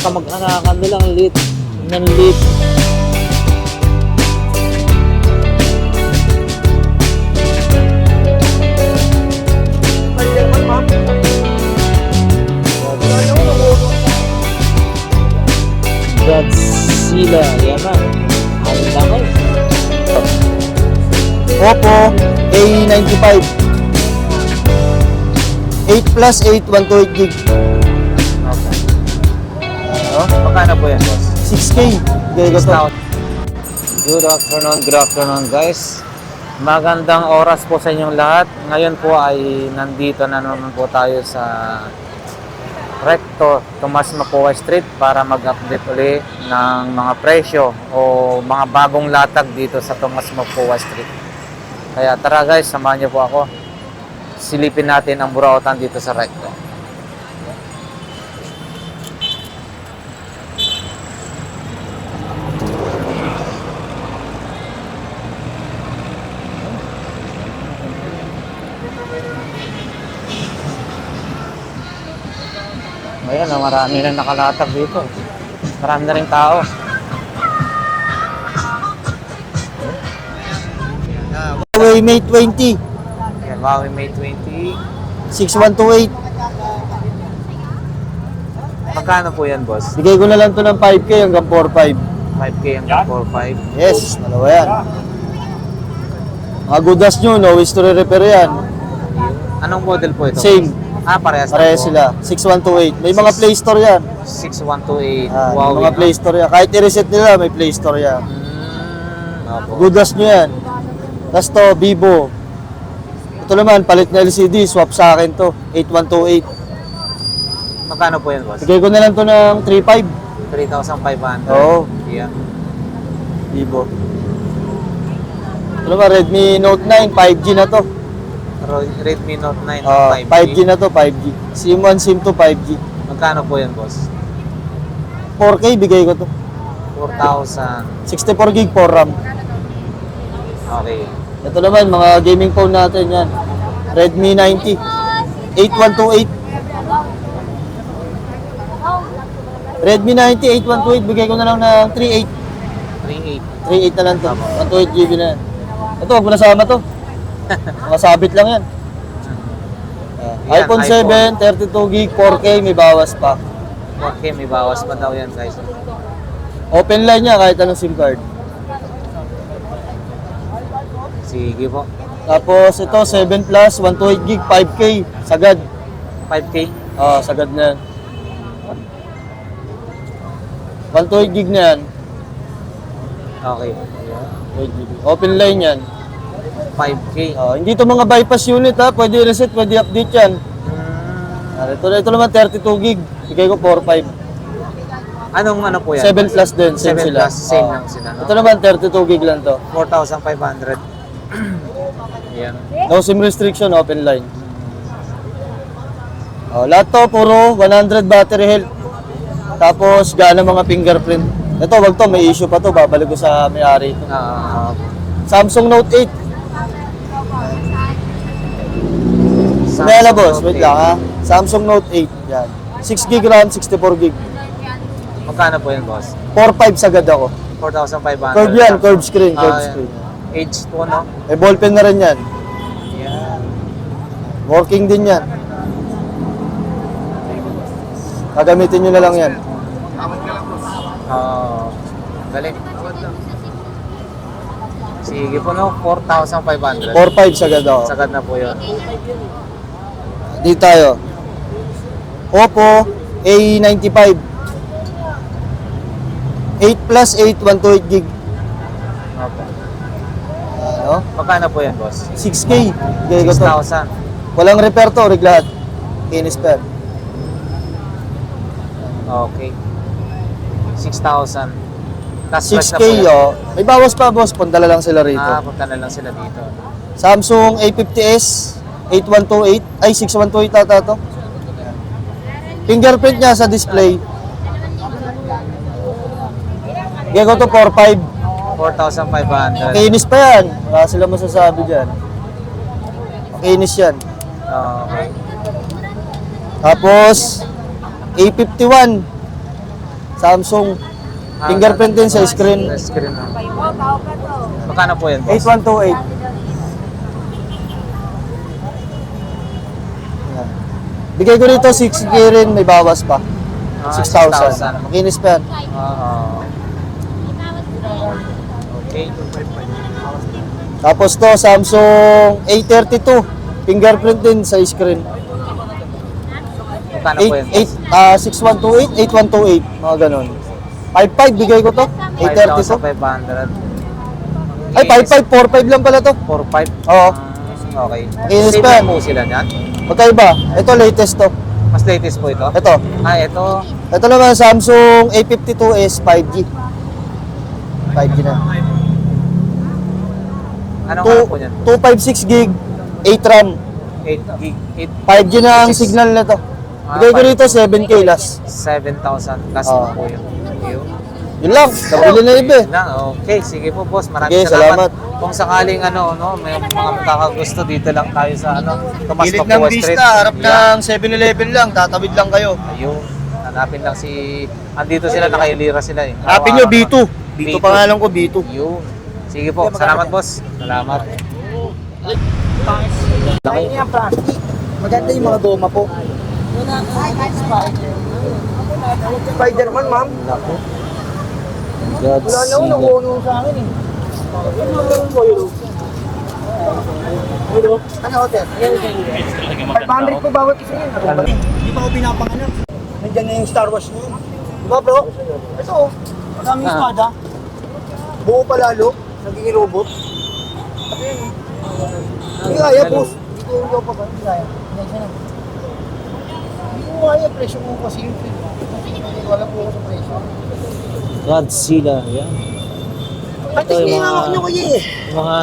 Kamag-anakan nilang lit. Ng lit. Godzilla. Yan na. Ang laki. Oppo A95. 8 plus 8, 128 gig. Ano? Magkano po yan, boss? 6K. Gaya ko. Good afternoon, good afternoon guys. Magandang oras po sa inyong lahat. Ngayon po ay nandito na naman po tayo sa Recto Tomas Mapua Street para mag-update uli ng mga presyo o mga bagong latag dito sa Tomas Mapua Street. Kaya tara guys, samahan niyo po ako. Silipin natin ang burautan dito sa Recto. Marami na nakalatag dito. Marami na rin tao. Huawei Mate 20. Ayan, Huawei Mate 20. 6128. Magkano po yan, boss? Bigay ko na lang to ng 5K hanggang 4.5. 5K hanggang 4.5. Yes, dalawa yan. Mga goodas nyo, no history repair yan. Anong model po ito? Same. Ah, parehas na Pareha po. sila. 6128. May mga Play Store yan. 6128. Ah, Huawei. may mga Play Store yan. Kahit i-reset nila, may Play Store yan. Mm, opo. Goodas nyo yan. Tapos to, Vivo. Ito naman, palit na LCD, swap sa akin to. 8128. Magkano po yan, boss? Bigay ko na lang to ng 3.5. 3,500. Oo. Yeah. Vivo. Ito naman, Redmi Note 9, 5G na to. Redmi Note 9 Ah, 5G. 5G na to, 5G. SIM 1, SIM 2, 5G. Magkano po yan, boss? 4K, bigay ko to. 4,000. 64 gig, 4 RAM. Okay. Ito naman, mga gaming phone natin yan. Redmi 90. 8128. Redmi 90, 8128. Bigay ko na lang ng 38. 3,800. 38 na lang to. 128 GB na yan. Ito, wag mo nasama to. Makasabit lang yan. Ah, Yan, iPhone 7, 32 gig, 4K, may bawas pa. Okay, may bawas pa daw yan, guys. Open line niya kahit anong SIM card. Sige po. Tapos ito, 7 plus, 128 gig, 5K, sagad. 5K. Ah, sagad na yan. 128 gig na yan. Okay. 128 gig. Open line yan. 5K. Ah, hindi to mga bypass unit ha. Pwede reset, pwede update yan. Ah, ito, ito naman 32 gig. Bigay ko 4.5. anong ano po yan? 7 plus din, same 7 sila. plus, same Ah. lang sila, no? Ito naman 32 gig lang to. 4,500. Yan. No SIM restriction, open line. Oh, lahat to puro 100 battery health. Tapos gana mga fingerprint. Ito, wag to, may issue pa to. Babalik ko sa may-ari ito. Ah, Samsung Note 8. Na boss, wait 8. lang ha. Samsung Note 8. Yan. 6 gig RAM, 64 gig. Magkano po yan, boss? 4.5 sagad ako. 4,500. Curve yan, curve screen, Ah, curve yan. screen. H2, no? May ballpen na rin yan. Yan. Working din yan. Gagamitin nyo na lang yan. Oh, galing. Sige po, no? 4,500. 4.5 sagad ako. Sagad na po yun. Dito tayo. Oppo A95. 8 plus 8, 128 gig. Okay. Ano? Magkano po yan, boss? 6K. Bigay ko to. 6,000. Walang repair to, rig lahat. Kinis pa. Okay. 6,000. Last price na 6K, po yan. oh. May bawas pa, boss. Pandala lang sila rito. Ah, punta na lang sila dito. Samsung A50s 8128. Ay, 6128 ata to. Fingerprint niya sa display. Ko to 4.5. 4,500. Kinis pa yan. Wala sila masasabi dyan. Kinis yan. Ah, okay. Tapos, A51. Samsung. Ah, Fingerprint din sa screen. Sa screen. ah. Magkano po yan, boss? 8128. Bigay ko dito 6K rin, may bawas pa. Ah, 6,000. Makinis pa yan. Okay. Tapos to, Samsung A32. Fingerprint din sa screen. Magkano po yan? 8, 8, ah, 6128, 8128. Mga ganun. 55 bigay ko to. 832. 5,500. Ay, 55, 45 lang pala to. 4,500. Oo. Ah, okay. Inis Same pa yan. po sila niyan. Magkaiba. Ito latest to. Mas latest po ito. Ito. Ah, ito. Ito naman Samsung A52s 5G. 5G na. Anong ano po niyan? 256 gig 8 RAM. 8 gig, 8, 5G na ang Six. signal nito. Ah, Bigay ko dito 7K last. 7,000 plus Oo. po yun. Yun. Yun lang. Nabili na iba eh. Na, okay, sige po boss. Maraming Sige, salamat. salamat. Kung sakaling ano, no, may mga makakagusto dito lang tayo sa ano, Tomas Gilid ng Street. Vista, harap ng 7-Eleven lang. Tatawid lang kayo. Ayun. Hanapin lang si... Andito sila, nakailira sila eh. Hanapin nyo Araw-araw B2. B2 B2. pangalan ko B2. Yun. Sige po. Salamat boss. Salamat. Laki. Maganda yung mga goma po. Spider-Man, ma'am. Laki. Godzilla. sa akin eh. Ano hotel? 500 po bawat isa yun. Hindi pa ako pinapanganak. Nandiyan na yung Star Wars yun. Diba bro? Ito oh. Madaming Ah. espada. Buo pa lalo. Nagiging robot. Ano yun eh. Hindi kaya Ano? boss. Hindi ko yung pa ba? Hindi kaya. Hindi kaya. Hindi ko kaya. Presyo mo kasi yun. Hindi ko alam po ako sa presyo. Godzilla. Yan. At Ito yung ako nyo kaya eh. Mga...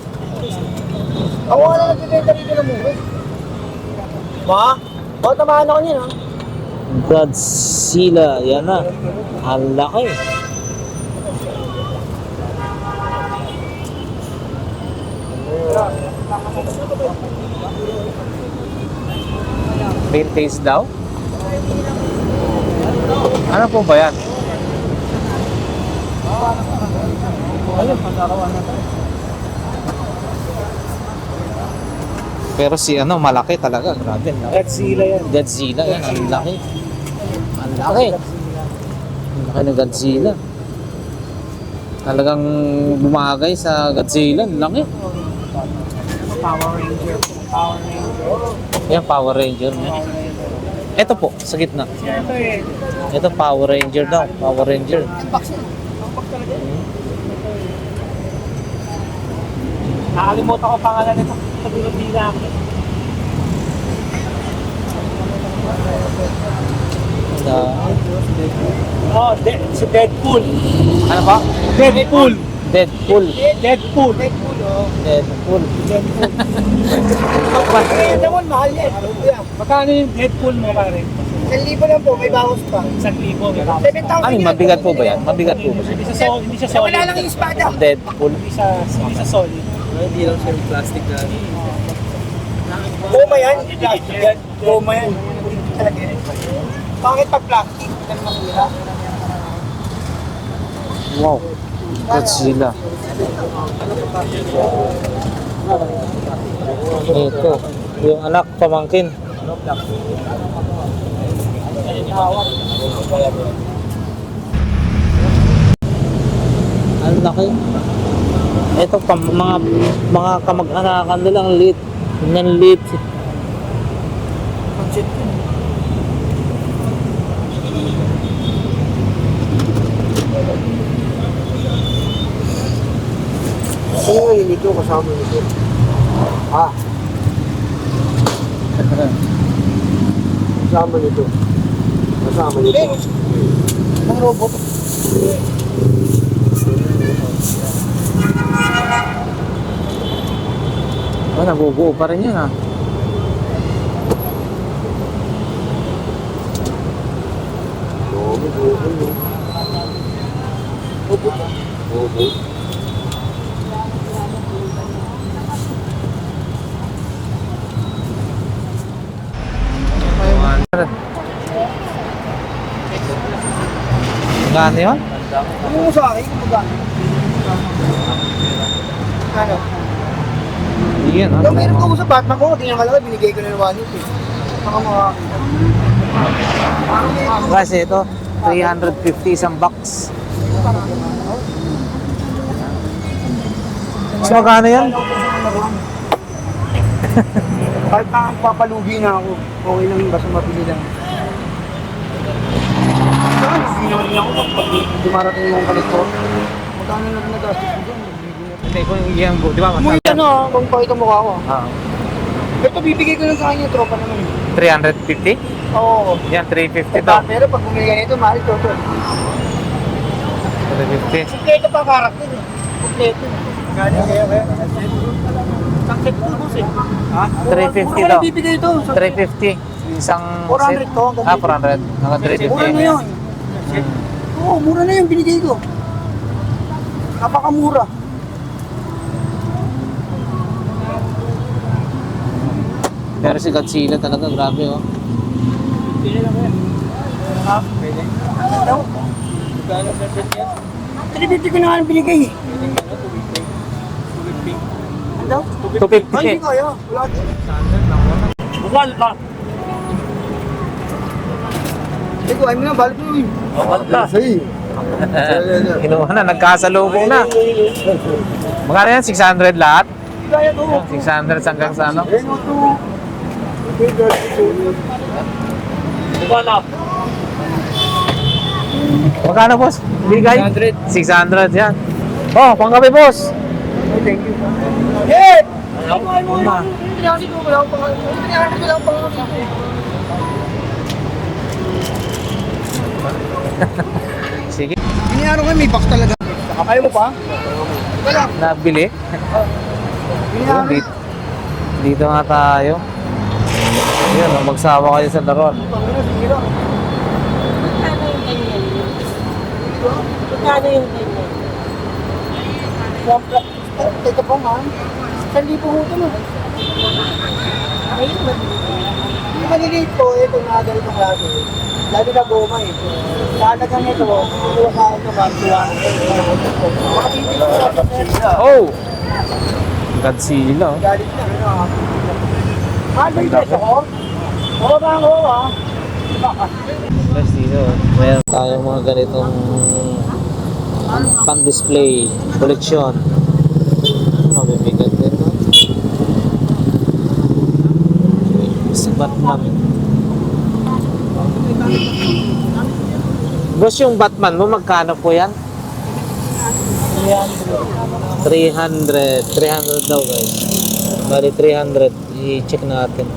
Ako wala nagbibenta dito ng mura. Ma? O, tamahan ako niyan ha. Godzilla. Yan na. Ang laki. Vintage daw? Ano po ba yan? Pero si ano, malaki talaga. Grabe. no? Godzilla yan. Godzilla yan, ang laki. Ang laki. Ang laki ng Godzilla. Talagang bumagay sa Godzilla, ang laki. Power Ranger. Power Ranger. Yan, Power Ranger. Ito po, sa gitna. Ito eh. Ito, Power Ranger daw. Power Ranger. Nakalimutan ko pangalan nito. Sa dulo bila ako. Sa- Oh, de si Deadpool. ano pa? Deadpool. Deadpool. Deadpool. Deadpool, oh. Deadpool. Deadpool. Naman, mahal yan. Magkano yung Deadpool mo, pare? 1,000 lang po, may bawas pa. 1,000, may bawas. 7,000 Ano, mabigat po ba yan? Mabigat po ba siya? Hindi siya solid. Wala lang yung espada. Deadpool. Hindi siya solid. Hindi lang siya plastic na. Goma yan. Plastic yan. Goma yan. Talaga yan. Bakit pag plastic? Ganun makira. Wow. Godzilla. Ito. Yung anak pamangkin. Ang laki. Ito pa mga mga kamag-anakan nilang lit. Yan lit. Sino yung nito kasama nito? Ah. kasama nito. Kasama nito. Ang robot. Oh, nabubuo pa rin yun ah. Robot, robot. Robot. Robot. Magkano yun? Ano mo sa akin? Magkano? Ano? Yan, Yung ha? meron ko sa Batman ko, hindi naman malaki, binigay ko na ng 1 eh. Baka mga... Kasi ito, 350 isang box. So, magkano yan? Kahit na papalugi na ako, okay lang basta mapili lang. Saan? Hindi naman din ako pag dumarating yung kolektor. Magkano lang nagastos ko dyan? Hindi, kung yan po, di ba? Umuwi ka na, kung pakita mo ko. Ah, Ito, bibigay ko lang sa kanya, tropa naman. 350? Oo. Yan, 350 Ito, daw. pero pag bumili ka nito, mahal ito. ito. 350. Kompleto pa karakter eh. Kompleto. Galing kaya kaya. Sakit po boss eh. Ha? 350 Wala daw. bibigay ito. 350. Isang 400 set. to, Ah, 400. Hanggang 350. Mura na yun. Oo, mura na yun binigay ko. Napakamura. Pero si Godzilla talaga, grabe oh. Ha? Pwede. Ano? Gano'n sa set yan? 350 ko na nga ang binigay eh. Ano? 250. Ay, hindi kaya. Wala. Bukal pa. Hindi ko, ay mo na, balik mo yun. Bukal pa. Kinuha na, nagkasalubong na. Magkano yan? 600 lahat? Kaya to. 600 hanggang sa ano? Ano na. Magkano boss? Bigay? 600. 600 yan. Oh, panggabi boss. Thank you. Hey! Ano? Wala wala pang- Sige. Ko, may box talaga. Kaya mo pa? Wala. Nabili. Biniyaran. Dito, dito nga tayo. Yan, oh, magsawa kayo sa laron. Magkano yung ganyan? Magkano yung ganyan? Teka po, ma'am. Isang libo ho ito, no? Ayun, mag- Yung maliliit po, ito na ganitong klase. Lalo na goma eh. Talaga nito, kuha ka ito, ma'am. Kuha ka ito. Makatipid ko sa Oh! Godzilla. Galit na, ano ah. Yung presyo ko? Oo ba ang oo ah. Guys, dito, meron tayong mga ganitong pang-display, koleksyon. Mabibigat din, no? Si Batman. Boss, yung Batman mo, magkano po yan? 300. 300 daw, guys. Bali, 300. I-check natin.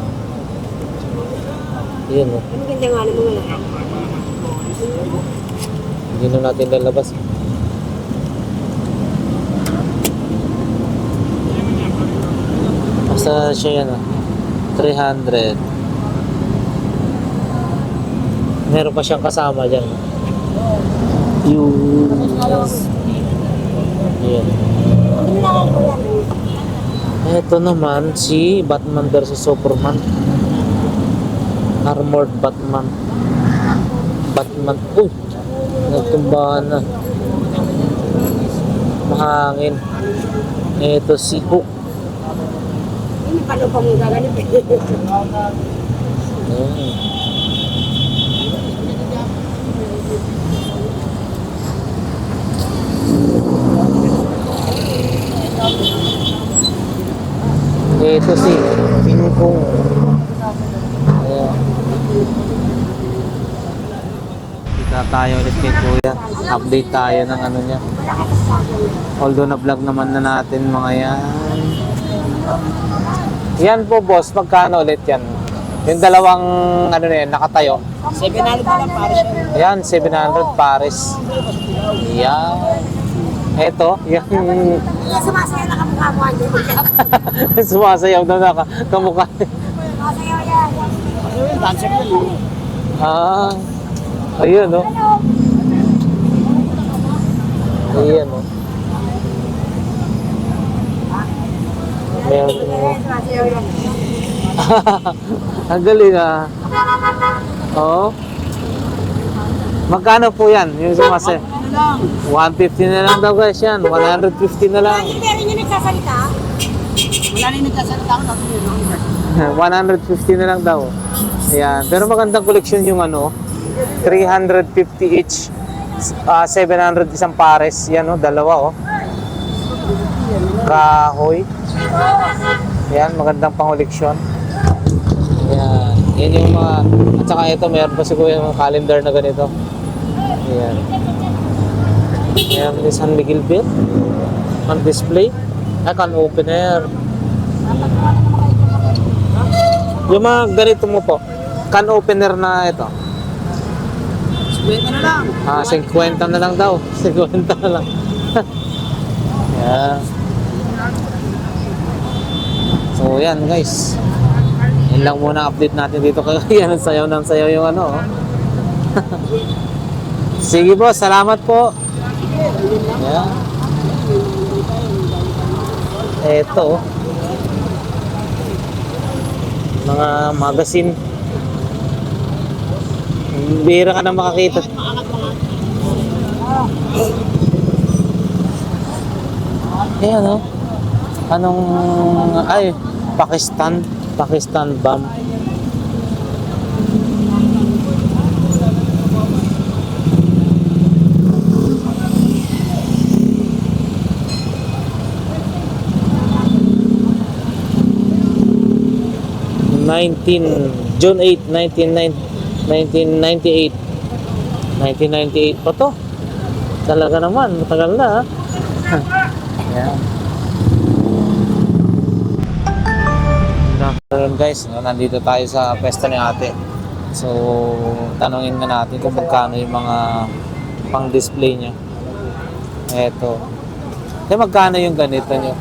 Yun, oh. Ang ganda nga ng mga lahat. Hindi na natin lalabas. Basta siya yan ah. 300. Meron pa siyang kasama dyan. Yung... Yan. Ito naman si Batman versus Superman. Armored Batman. Batman. Uy! Nagtumbahan na. Mahangin. Ito si Hook. Hindi pa pa mong gaganap eh. Ito si Pingkong. Ayan. Kita tayo ulit kay Kuya. Update tayo ng ano niya. Although na-vlog naman na natin mga yan. Yan po boss, magkano ulit yan? Yung dalawang ano na yan, nakatayo. 700 pa lang para siya. Yan, 700 pares. Yan. Eto, yan. Kaya sumasaya na kamukha mo. Sumasayaw na. Sumasayaw yan. Ano yun? Dancer yun. eh. Ah. Ayun, no? Ayan, no? Meron. Sumasayaw yan. Ang galing, ah. Oo. Magkano po yan? Yung sumase. Lang? 150 na lang daw guys yan. 150 na lang. Ay, pero yung nagsasalita. Wala na yung nagsasalita ko tapos yun. 150 na lang daw. Ayan. Pero magandang collection yung ano. 350 each. Ah, 700 isang pares. Yan oh, dalawa oh. Kahoy. Ayan, magandang pangoleksyon. Ayan. Yan yung mga... At saka ito, meron pa siguro yung calendar na ganito. Ayan. Ayan, may San Miguel Bell. On display. Ay, can open air. Yung mga ganito mo po, can opener na ito. Sweldo na lang. Ah, 50 na lang daw. 50 na lang. yeah. So, yan guys. Yan lang muna update natin dito. Kaya yan, sayaw ng sayaw yung ano. oh. Sige po, salamat po. Yeah. Eto. Mga magazine. Bira ka na makakita. Ayan oh. Anong, ay, Pakistan. Pakistan bomb. Nineteen June 8, 1998 1998 pa to. Talaga naman, matagal na. ah. Good afternoon guys, nandito tayo sa pesta ni ate. So, tanongin nga natin kung magkano yung mga pang-display niya. Eto. Eh, magkano yung ganito nyo?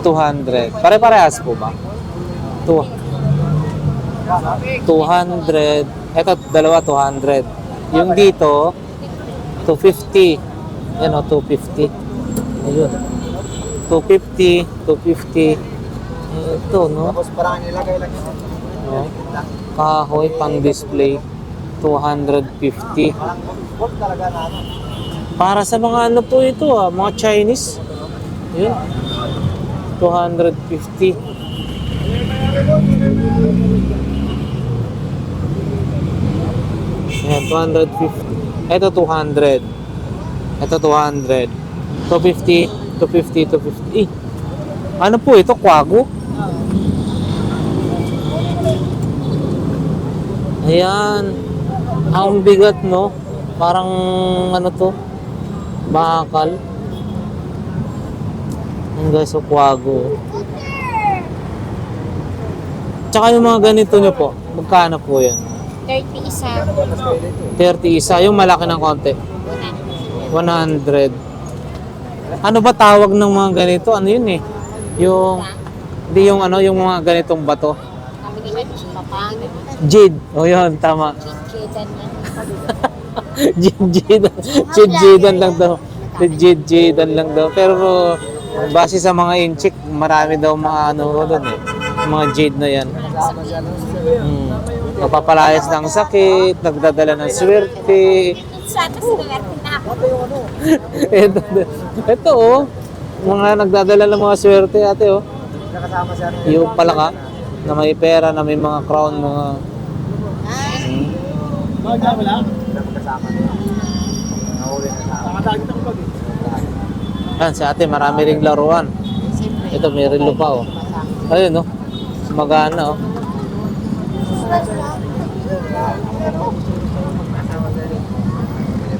200. Pare-parehas po ba? Two. 200. Eto, dalawa 200. Yung dito, 250. Yan o, 250. Ayun. 250, 250. Ito, no? Tapos parang nilagay lang yun. no? Kahoy pang display. 250. Parang gold talaga na ano. Para sa mga ano po ito ah, mga Chinese. Yun. 250. Ayan, 250. Ito 200. Ito 200. 250, 250, 250. Eh, ano po ito? Kwago? Ayan. Ang bigat, no? Parang ano to? Bakal. Ang guys, so kwago. Tsaka yung mga ganito nyo po, magkano po yan? 30 isa. 30 isa, yung malaki ng konti. 100. Ano ba tawag ng mga ganito? Ano yun eh? Yung, hindi yung ano, yung mga ganitong bato. Jid. O yun, tama. Jid, jid. Jid, jidan lang daw. Jid, jidan lang daw. Pero base sa mga inchik, marami daw mga ano doon eh. Mga jade na yan. Hmm. Napapalayas ng sakit, nagdadala ng swerte. Sa atas na ito, ito oh. Mga nagdadala ng mga swerte ate oh. Nakasama siya. Yung palaka na may pera, na may mga crown, mga... Hmm. Yan, si ate, marami ring laruan. Ito, may relo pa oh. Ayun oh. Magana oh.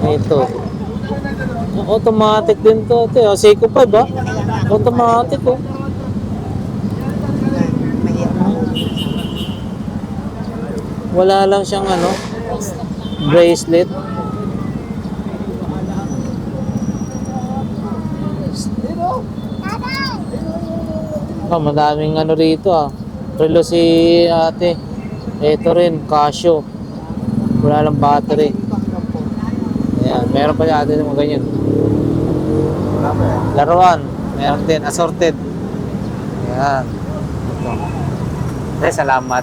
Ito. Automatic din to, ate. Oh, Seiko 5 ah. Automatic oh. Wala lang siyang ano, bracelet. Ah, madaming ano rito ah. Relo si ate. Ito rin, Casio. Wala lang battery. Ayan, meron pa ate ng mga ganyan. Laruan, meron din, assorted. Ayan. Ito. Salamat.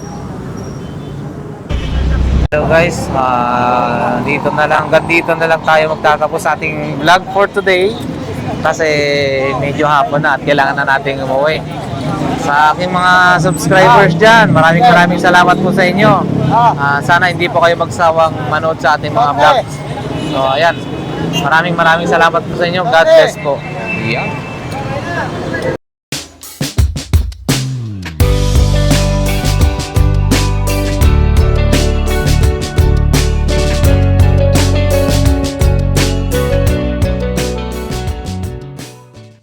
Hello guys, ah, dito na lang, hanggang dito na lang tayo magtatapos ating vlog for today kasi medyo hapon na at kailangan na nating umuwi. Sa aking mga subscribers dyan, maraming maraming salamat po sa inyo. Ah, sana hindi po kayo magsawang manood sa ating mga vlogs. So ayan, maraming maraming salamat po sa inyo. God bless po. Yeah.